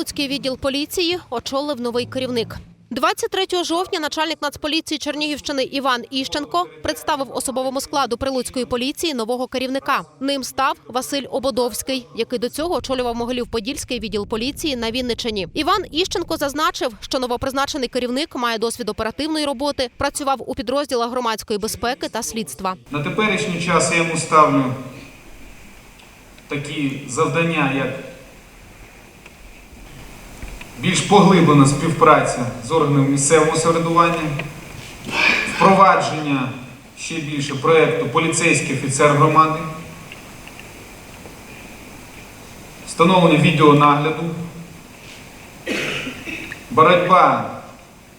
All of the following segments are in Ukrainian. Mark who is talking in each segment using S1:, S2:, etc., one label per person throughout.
S1: Прилуцький відділ поліції очолив новий керівник. 23 жовтня начальник Нацполіції Чернігівщини Іван Іщенко представив особовому складу прилуцької поліції нового керівника. Ним став Василь Ободовський, який до цього очолював Могилів-Подільський відділ поліції на Вінниччині. Іван Іщенко зазначив, що новопризначений керівник має досвід оперативної роботи, працював у підрозділах громадської безпеки та слідства.
S2: На теперішній час я йому ставлю такі завдання, як більш поглиблена співпраця з органами місцевого самоврядування, впровадження ще більше проєкту поліцейський офіцер громади, встановлення відеонагляду, боротьба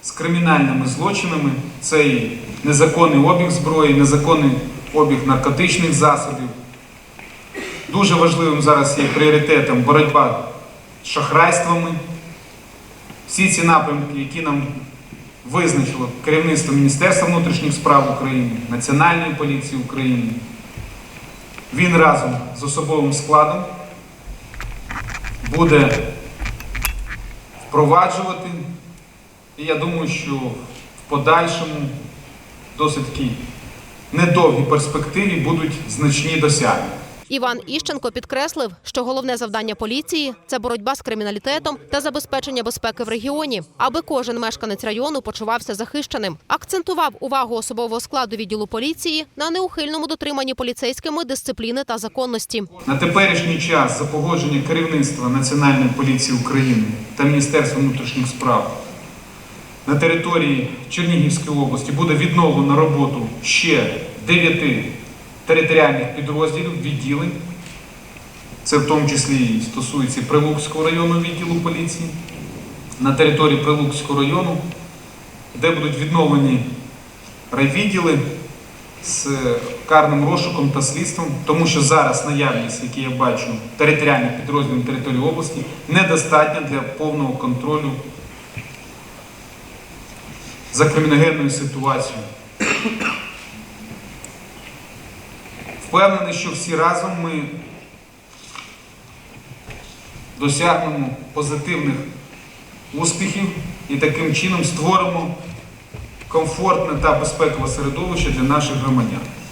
S2: з кримінальними злочинами, це і незаконний обіг зброї, незаконний обіг наркотичних засобів. Дуже важливим зараз є пріоритетом боротьба з шахрайствами. Всі ці напрямки, які нам визначило керівництво Міністерства внутрішніх справ України, Національної поліції України, він разом з особовим складом буде впроваджувати. І я думаю, що в подальшому досить недовгій перспективі будуть значні досягнення.
S1: Іван Іщенко підкреслив, що головне завдання поліції це боротьба з криміналітетом та забезпечення безпеки в регіоні, аби кожен мешканець району почувався захищеним. Акцентував увагу особового складу відділу поліції на неухильному дотриманні поліцейськими дисципліни та законності.
S2: На теперішній час за погодження керівництва Національної поліції України та Міністерства внутрішніх справ на території Чернігівської області буде відновлено роботу ще 9 територіальних підрозділів, відділень. Це в тому числі стосується Прилуцького району відділу поліції. На території Прилуцького району, де будуть відновлені райвідділи з карним розшуком та слідством, тому що зараз наявність, які я бачу, територіальних підрозділів території області, недостатня для повного контролю за криміногенною ситуацією. Впевнений, що всі разом ми досягнемо позитивних успіхів і таким чином створимо комфортне та безпекове середовище для наших громадян.